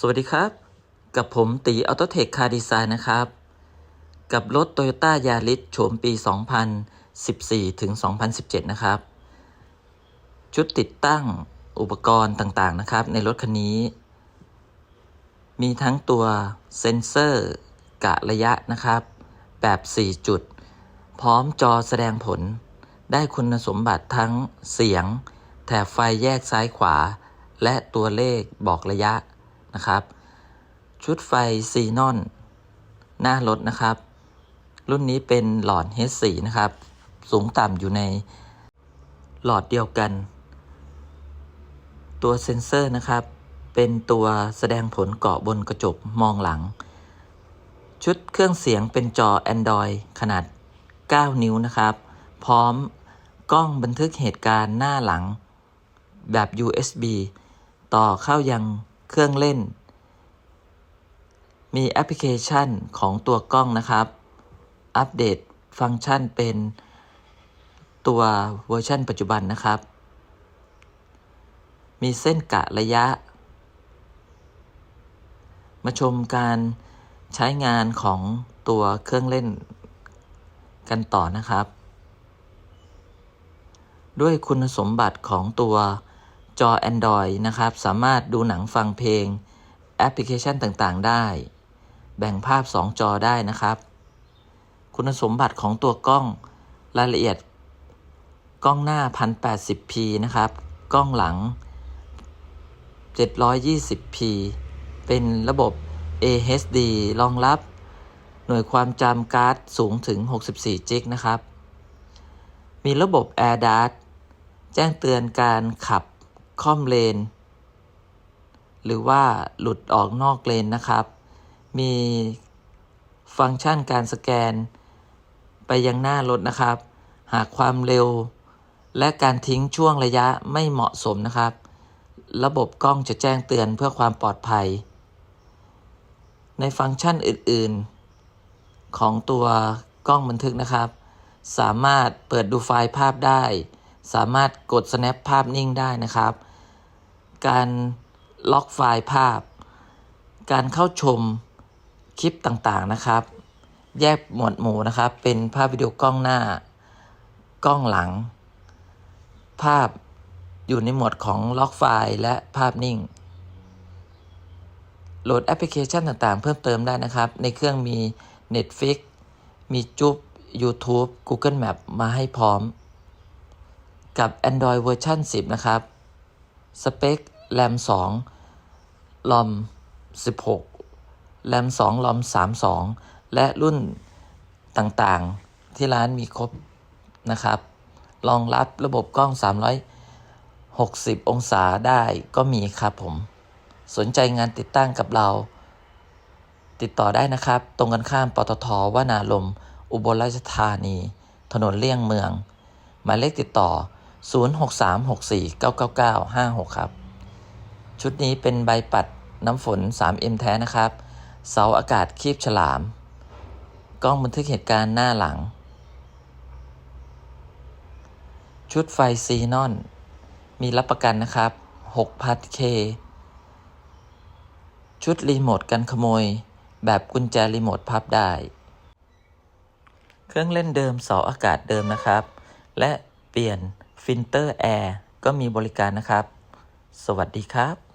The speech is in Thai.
สวัสดีครับ กับผมตีออโตเทคคาร์ดีไซน์นะครับ กับรถ Toyota Yaris โฉมปี 2014 ถึง 2017 นะครับ ชุดติดตั้งอุปกรณ์ต่างๆ นะครับ ในรถคันนี้ มีทั้งตัวเซ็นเซอร์กะระยะนะครับ แบบ 4 จุด พร้อมจอแสดงผล ได้คุณสมบัติทั้งเสียง แถบไฟแยกซ้ายขวา และตัวเลขบอกระยะ นะครับ ชุดไฟซีนอน หน้ารถนะครับ รุ่นนี้เป็นหลอด H4 นะครับ สูงต่ำอยู่ในหลอดเดียวกัน ตัวเซ็นเซอร์นะครับ เป็นตัวแสดงผลเกาะบนกระจกมองหลัง ชุดเครื่องเสียงเป็นจอ Android ขนาด 9 นิ้วนะครับ พร้อมกล้องบันทึกเหตุการณ์หน้าหลังแบบ USB ต่อเข้ายัง เครื่องเล่น มีแอปพลิเคชันของตัวกล้องนะครับ อัปเดตฟังก์ชันเป็นตัวเวอร์ชันปัจจุบันนะครับ มีเส้นกะระยะ มาชมการใช้งานของตัวเครื่องเล่นกันต่อนะครับ ด้วยคุณสมบัติของตัว จอ Android นะครับ สามารถดูหนังฟังเพลงแอปพลิเคชันต่างๆ ได้ แบ่งภาพ 2 จอได้นะครับ คุณสมบัติของตัวกล้องรายละเอียด กล้องหน้า 1080p นะครับ กล้องหลัง 720p เป็นระบบ AHD รองรับ หน่วยความจำการ์ดสูงถึง 64 จิกนะครับ มีระบบ AirDart แจ้งเตือนการขับ ค่อมเลน หรือว่าหลุดออกนอกเลนนะครับ มีฟังก์ชันการสแกน ไปยังหน้ารถนะครับ หากความเร็ว และการทิ้งช่วงระยะไม่เหมาะสมนะครับ ระบบกล้องจะแจ้งเตือนเพื่อความปลอดภัย ในฟังก์ชันอื่น ๆ ของตัวกล้องบันทึกนะครับ สามารถเปิดดูไฟล์ภาพได้ สามารถกด snap ภาพนิ่งได้นะครับ การล็อกไฟล์ภาพ การเข้าชมคลิปต่างๆนะครับ แยกหมวดหมู่นะครับ เป็นภาพวิดีโอกล้องหน้า กล้องหลัง ภาพอยู่ในหมวดของล็อกไฟล์และภาพนิ่ง โหลดแอปพลิเคชันต่างๆ เพิ่มเติมได้นะครับ ในเครื่องมี Netflix มีจุ๊บ YouTube Google Map มาให้พร้อม กับ Android เวอร์ชัน10 นะครับ สเปค RAM 2 ROM 16 RAM 2 ROM 32 และรุ่นต่างๆที่ร้านมีครบนะครับรองรับระบบกล้อง 360 องศาได้ก็มีครับผม สนใจงานติดตั้งกับเรา ติดต่อได้นะครับ ตรงกันข้ามปตทวนาลม อุบลราชธานี ถนนเลี่ยงเมือง หมายเลขติดต่อ 0636499956 ครับ ชุดนี้เป็นใบปัดน้ำฝน 3M แท้นะครับ เสาอากาศคีบฉลาม กล้องบันทึกเหตุการณ์หน้าหลัง ชุดไฟซีนอน มีรับประกันนะครับ 6,000 k ชุดรีโมทกันขโมย แบบกุญแจรีโมทพับได้ เครื่องเล่นเดิมเสาอากาศเดิมนะครับ และเปลี่ยน ฟิลเตอร์แอร์ก็มีบริการนะครับ สวัสดีครับ